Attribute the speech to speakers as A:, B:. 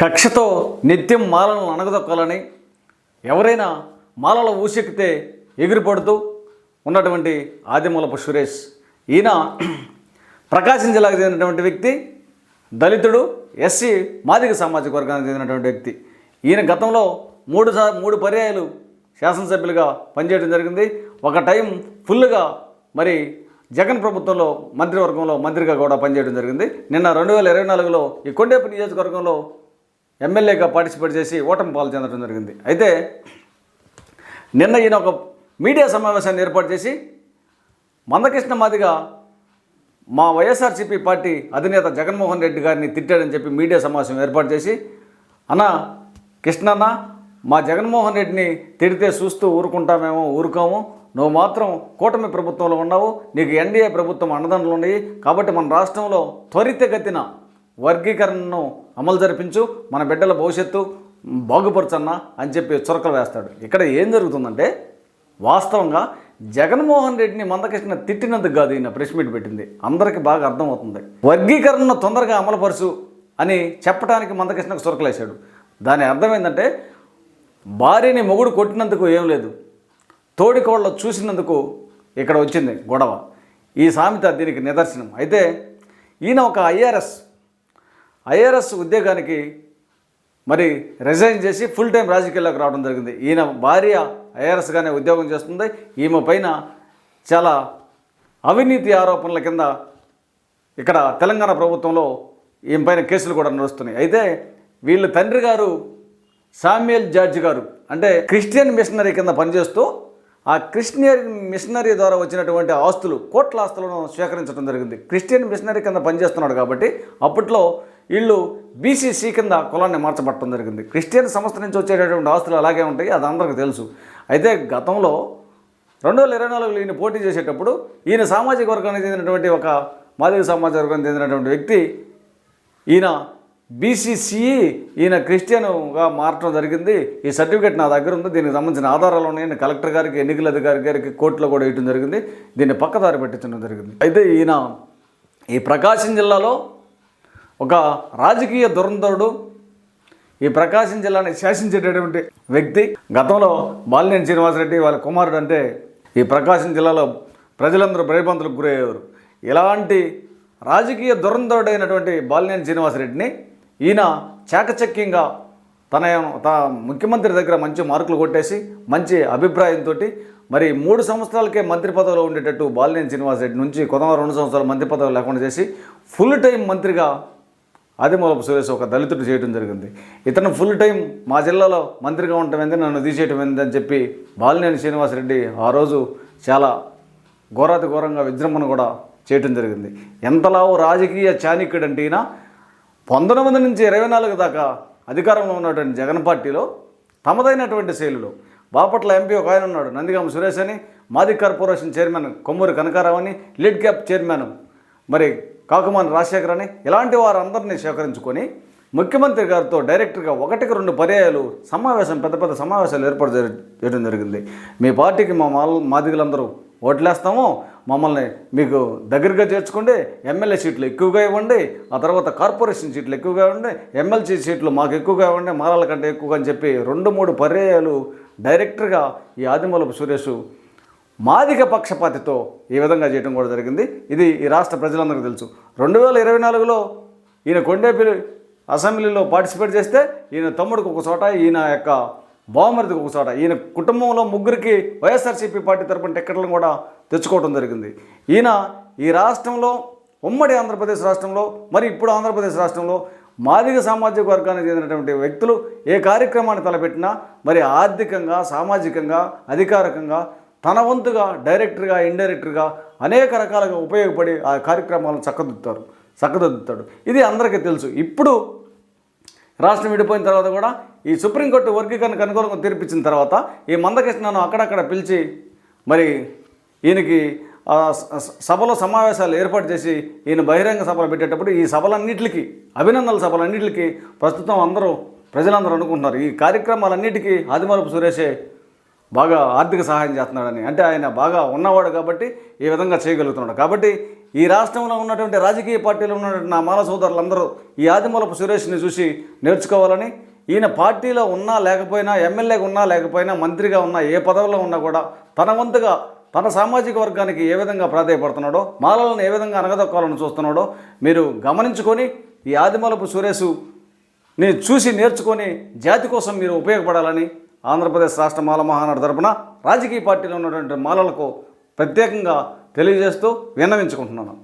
A: కక్షతో నిత్యం మాలను అణగదొక్కాలని ఎవరైనా మాలలో ఊసెక్కితే ఎగిరిపడుతూ ఉన్నటువంటి ఆదిమూలపు సురేష్. ఈయన ప్రకాశం జిల్లాకు చెందినటువంటి వ్యక్తి దళితుడు ఎస్సీ మాదిక సామాజిక వర్గానికి చెందినటువంటి వ్యక్తి. ఈయన గతంలో మూడు సార్ మూడు పర్యాయాలు శాసనసభ్యులుగా పనిచేయడం జరిగింది. ఒక టైం ఫుల్గా మరి జగన్ ప్రభుత్వంలో మంత్రివర్గంలో మంత్రిగా కూడా పనిచేయడం జరిగింది. నిన్న రెండు వేల ఇరవై నాలుగులో ఈ కొండేపు నియోజకవర్గంలో ఎమ్మెల్యేగా పార్టిసిపేట్ చేసి ఓటమి పాలు చెందడం జరిగింది. అయితే నిన్న ఈయన ఒక మీడియా సమావేశాన్ని ఏర్పాటు చేసి మందకృష్ణ మాదిగా మా వైఎస్ఆర్సీపీ పార్టీ అధినేత జగన్మోహన్ రెడ్డి గారిని తిట్టాడని చెప్పి మీడియా సమావేశం ఏర్పాటు చేసి అన్న కృష్ణన్న మా జగన్మోహన్ రెడ్డిని తిడితే చూస్తూ ఊరుకుంటామేమో ఊరుకోము. నువ్వు మాత్రం కూటమి ప్రభుత్వంలో ఉన్నావు. నీకు ఎన్డీఏ ప్రభుత్వం అండదండలు ఉన్నాయి. కాబట్టి మన రాష్ట్రంలో త్వరితగతిన వర్గీకరణను అమలు జరిపించు మన బిడ్డల భవిష్యత్తు బాగుపరచన్నా అని చెప్పి చురకలు వేస్తాడు. ఇక్కడ ఏం జరుగుతుందంటే వాస్తవంగా జగన్మోహన్ రెడ్డిని మందకృష్ణ తిట్టినందుకు కాదు ఈయన ప్రెస్ మీట్ పెట్టింది. అందరికీ బాగా అర్థమవుతుంది. వర్గీకరణను తొందరగా అమలుపరచు అని చెప్పడానికి మందకృష్ణకు చురకలేశాడు దాని అర్థం ఏంటంటే భార్యని మొగుడు కొట్టినందుకు ఏం లేదు. తోడికోళ్ళ చూసినందుకు ఇక్కడ వచ్చింది గొడవ. ఈ సామెత దీనికి నిదర్శనం. అయితే ఈయన ఒక ఐఆర్ఎస్ ఐఆర్ఎస్ ఉద్యోగానికి మరి రిజైన్ చేసి ఫుల్ టైం రాజకీయాల్లోకి రావడం జరిగింది. ఈయన భార్య ఐఆర్ఎస్గానే ఉద్యోగం చేస్తుంది. ఈమె పైన చాలా అవినీతి ఆరోపణల కింద ఇక్కడ తెలంగాణ ప్రభుత్వంలో ఈమె పైన కేసులు కూడా నడుస్తున్నాయి. అయితే వీళ్ళ తండ్రి గారు సామ్యుయల్ జార్జ్ గారు అంటే క్రిస్టియన్ మిషనరీ కింద పనిచేస్తూ ఆ క్రిస్టియన్ మిషనరీ ద్వారా వచ్చినటువంటి ఆస్తులు కోట్ల ఆస్తులను స్వీకరించడం జరిగింది. క్రిస్టియన్ మిషనరీ కింద పనిచేస్తున్నాడు కాబట్టి అప్పట్లో వీళ్ళు బీసీసీ కింద కులాన్ని మార్చబట్టడం జరిగింది. క్రిస్టియన్ సంస్థ నుంచి వచ్చేటటువంటి ఆస్తులు అలాగే ఉంటాయి అది అందరికీ తెలుసు. అయితే గతంలో రెండు వేల ఇరవై నాలుగులో ఈయన పోటీ చేసేటప్పుడు ఈయన సామాజిక వర్గానికి చెందినటువంటి ఒక మాదిగ సామాజిక వర్గానికి చెందినటువంటి వ్యక్తి ఈయన బీసీసీ ఈయన క్రిస్టియన్గా మారటం జరిగింది. ఈ సర్టిఫికేట్ నా దగ్గర ఉంది దీనికి సంబంధించిన ఆధారాలు ఉన్నాయని కలెక్టర్ గారికి ఎన్నికల అధికారి గారికి కోర్టులో కూడా ఇవ్వడం జరిగింది. దీన్ని పక్కదారి పెట్టించడం జరిగింది. అయితే ఈయన ఈ ప్రకాశం జిల్లాలో ఒక రాజకీయ దురంధరుడు ఈ ప్రకాశం జిల్లాని శాసించేటటువంటి వ్యక్తి. గతంలో బాలినేని శ్రీనివాసరెడ్డి వాళ్ళ కుమారుడు అంటే ఈ ప్రకాశం జిల్లాలో ప్రజలందరూ భయబంతులకు గురయ్యేవారు. ఇలాంటి రాజకీయ దురంధరుడైనటువంటి బాలినేని శ్రీనివాసరెడ్డిని ఈయన చాకచక్యంగా తన తన ముఖ్యమంత్రి దగ్గర మంచి మార్కులు కొట్టేసి మంచి అభిప్రాయంతో మరి మూడు సంవత్సరాలకే మంత్రి పదవిలో ఉండేటట్టు బాలినేని శ్రీనివాసరెడ్డి నుంచి కొత్త రెండు సంవత్సరాలు మంత్రి పదవి లేకుండా చేసి ఫుల్ టైం మంత్రిగా ఆదిమూలపు సురేష్ ఒక దళితుడు చేయడం జరిగింది. ఇతను ఫుల్ టైం మా జిల్లాలో మంత్రిగా ఉండటం ఏంది నన్ను తీసేయటం ఏంది అని చెప్పి బాలినేని శ్రీనివాసరెడ్డి ఆ రోజు చాలా ఘోరాతి ఘోరంగా విజృంభణ కూడా చేయటం జరిగింది. ఎంతలావు రాజకీయ చాణిక్యుడు అంటే ఈయన. పంతొమ్మిది నుంచి ఇరవై నాలుగు దాకా అధికారంలో ఉన్నటువంటి జగన్ పార్టీలో తమదైనటువంటి శైలిలో బాపట్ల ఎంపీ ఒక ఆయన ఉన్నాడు నందిగామ సురేష్ అని మాది కార్పొరేషన్ చైర్మన్ కొమ్మూరి కనకారావు అని లీడ్ క్యాప్ చైర్మన్ మరి కాకుమాని రాజశేఖర్ అని ఇలాంటి వారందరినీ సేకరించుకొని ముఖ్యమంత్రి గారితో డైరెక్ట్గా ఒకటికి రెండు పర్యాయాలు సమావేశం పెద్ద పెద్ద సమావేశాలు ఏర్పాటు చేయడం జరిగింది. మీ పార్టీకి మా మాల్ మాదిగలందరూ ఓట్లేస్తాము. మమ్మల్ని మీకు దగ్గరగా చేర్చుకోండి. ఎమ్మెల్యే సీట్లు ఎక్కువగా ఇవ్వండి. ఆ తర్వాత కార్పొరేషన్ సీట్లు ఎక్కువగా ఇవ్వండి. ఎమ్మెల్సీ సీట్లు మాకు ఎక్కువగా ఇవ్వండి. మారాల కంటే ఎక్కువగా అని చెప్పి రెండు మూడు పర్యాయాలు డైరెక్టర్గా ఈ ఆదిమూలపు సురేష్ మాదిగ పక్షపాతితో ఈ విధంగా చేయడం కూడా జరిగింది. ఇది ఈ రాష్ట్ర ప్రజలందరికీ తెలుసు. రెండు వేల ఇరవై నాలుగులో ఈయన కొండేపల్లి అసెంబ్లీలో పార్టిసిపేట్ చేస్తే ఈయన తమ్ముడికి ఒక చోట ఈయన యొక్క బావమరిదికి ఒక చోట. ఈయన కుటుంబంలో ముగ్గురికి వైఎస్ఆర్సీపీ పార్టీ తరపున టిక్కెట్లను కూడా తెచ్చుకోవడం జరిగింది. ఈయన ఈ రాష్ట్రంలో ఉమ్మడి ఆంధ్రప్రదేశ్ రాష్ట్రంలో మరి ఇప్పుడు ఆంధ్రప్రదేశ్ రాష్ట్రంలో మాదిగ సామాజిక వర్గానికి చెందినటువంటి వ్యక్తులు ఏ కార్యక్రమాన్ని తలపెట్టినా మరి ఆర్థికంగా సామాజికంగా అధికారికంగా తన వంతుగా డైరెక్టర్గా ఇండైరెక్టర్గా అనేక రకాలుగా ఉపయోగపడి ఆ కార్యక్రమాలను చక్కదిద్దుతారు చక్కదిద్దుతాడు. ఇది అందరికీ తెలుసు. ఇప్పుడు రాష్ట్రం విడిపోయిన తర్వాత కూడా ఈ సుప్రీంకోర్టు వర్గీకరణకు అనుకూలంగా తీర్పిచ్చిన తర్వాత ఈ మందకృష్ణను అక్కడక్కడ పిలిచి మరి ఈయనకి సభలో సమావేశాలు ఏర్పాటు చేసి ఈయన బహిరంగ సభలు పెట్టేటప్పుడు ఈ సభలన్నిటికీ అభినందనల సభలన్నిటికీ ప్రస్తుతం అందరూ ప్రజలందరూ అనుకుంటున్నారు. ఈ కార్యక్రమాలన్నిటికీ ఆదిమరపు సురేషే బాగా ఆర్థిక సహాయం చేస్తున్నాడని. అంటే ఆయన బాగా ఉన్నవాడు కాబట్టి ఈ విధంగా చేయగలుగుతున్నాడు. కాబట్టి ఈ రాష్ట్రంలో ఉన్నటువంటి రాజకీయ పార్టీలో ఉన్నటువంటి నా మాల సోదరులందరూ ఈ ఆదిమూలపు సురేష్ని చూసి నేర్చుకోవాలని ఈయన పార్టీలో ఉన్నా లేకపోయినా ఎమ్మెల్యేగా ఉన్నా లేకపోయినా మంత్రిగా ఉన్నా ఏ పదవిలో ఉన్నా కూడా తన వంతుగా తన సామాజిక వర్గానికి ఏ విధంగా ప్రాధాయపడుతున్నాడో మాలలను ఏ విధంగా అనగదొక్కాలని చూస్తున్నాడో మీరు గమనించుకొని ఈ ఆదిమూలపు సురేషుని చూసి నేర్చుకొని జాతి కోసం మీరు ఉపయోగపడాలని ఆంధ్రప్రదేశ్ రాష్ట్ర మాల మహానాడు తరపున రాజకీయ పార్టీలో ఉన్నటువంటి మాలలకు ప్రత్యేకంగా తెలియజేస్తూ విన్నవించుకుంటున్నాను.